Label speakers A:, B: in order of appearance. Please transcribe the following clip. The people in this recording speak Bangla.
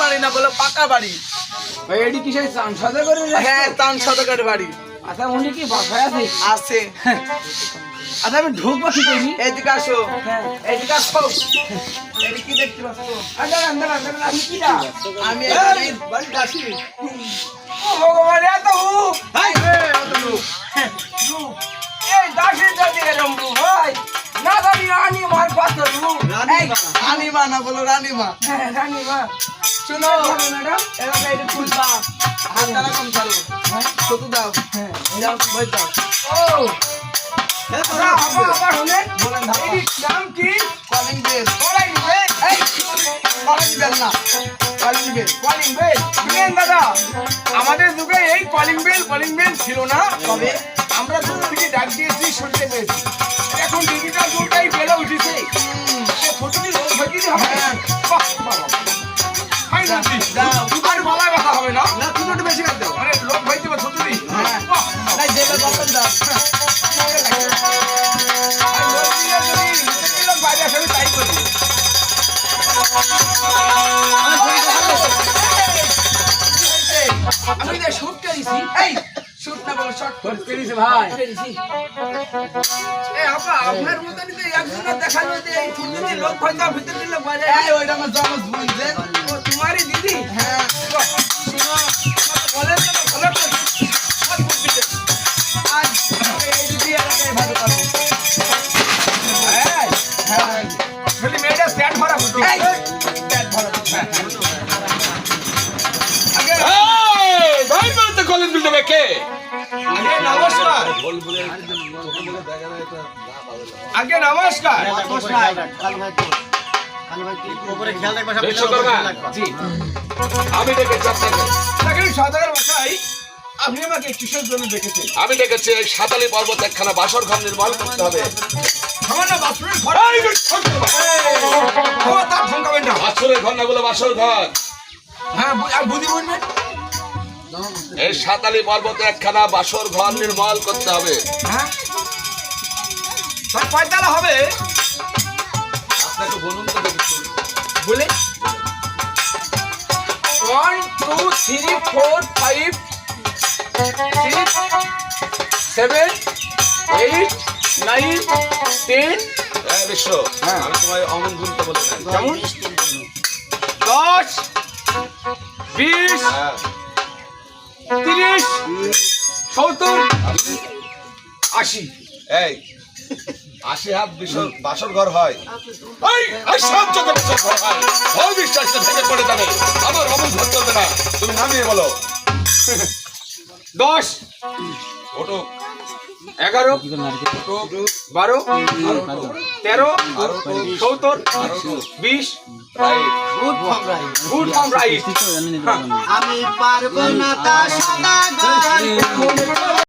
A: বাড়ি না বলে পাকা বাড়ি।
B: ভাই এডি কি সেই চান
A: হ্যাঁ চান সাদা বাড়ি।
B: আচ্ছা উনি কি বাসায় আছে?
A: আছে।
B: আচ্ছা আমি ঢুকবো কি করি
A: এদিকে আসো।
B: হ্যাঁ।
A: এদিকে আসো। এদিকে দেখতে পাচ্ছ?
B: আন্দার আমি কি না
A: আমি
B: বাড়ি দাসি ও ভগবান এত হু।
A: হাই।
B: এই দাসি যদি এরম রু ভাই না জানি রানী মার কত রু
A: না বলো
B: হ্যাঁ রানী মা।
A: শুনো
B: ম্যাডাম।
A: এবার এটা খুলবা। হাত দ্বারা কম ছোট দাও।
B: হ্যাঁ।
A: বই দাও।
B: ও।
A: কলিং বেল না বেল।
B: দাদা আমাদের যুগে এই কলিং বেল কলিং বেল ছিল না।
A: তবে
B: আমরা দূর থেকে ডাক দিয়েছি শুনতে পেয়েছি। এখন ডিজিটাল যুগটাই বেলে উঠেছে। সে হয়ে হবে? বাহ, বাহ।
A: দাও।
B: আমি যে শুট করেছি।
A: এই শুট না বলো শর্ট
B: শুট করেছি। ভাই।
A: করেছি।
B: এ আপা আপনার মতনই তো একজনের দেখাল যে এই ছোটটি লোক যাবে ভিতরে লোক বাইরে
A: এই ওইটা আমার জমজ বুঝছে
B: ও তোমারই দিদি?
A: হ্যাঁ।
B: শোনো, তো, ভালো করে।
A: আজ এই দিদি ভালো করো
B: হ্যাঁ,
A: হ্যাঁ।
B: খালি মেয়েটা।
C: বিশ্বকর্মা
B: জি।
C: আমি ডেকেছি
B: আপনি আমাকে কিসের জন্য দেখেছেন
C: আমি ডেকেছি এই সাতালি পর্বত একখানা বাসর ঘর নির্মাণ করতে হবে।
B: বাথরুমের ঘর না।
C: বাছুরের ঘর না বলে বাসর ঘর।
B: হ্যাঁ বুঝি বলবেন
C: এই সাতালি পর্বতে একখানা বাসর ঘর নির্মাণ করতে হবে।
B: হ্যাঁ? কয়তালা হবে?
C: আপনাকে বলুন তো
B: বলে। One two three four five six seven eight nine ten
C: এই বিশ্ব
B: হ্যাঁ।
C: আমি তোমায় অমন গুনতে বলে
B: কেমন? দশ বিশ
C: হ্যাঁ।
B: তিরিশ সত্তর আশি।
C: এই আশি হাত বিশর বাসর ঘর হয়। এই এই যত বাসর ঘর হয় ওই বিশ্বাসটা ভেঙে পড়ে যাবে। আমার অমন ঘর চলবে না। তুমি নামিয়ে বলো।
B: দশ
C: ওটো
B: এগারো বারো তেরো সত্তর বিশ
D: আমি পারব না তা সদা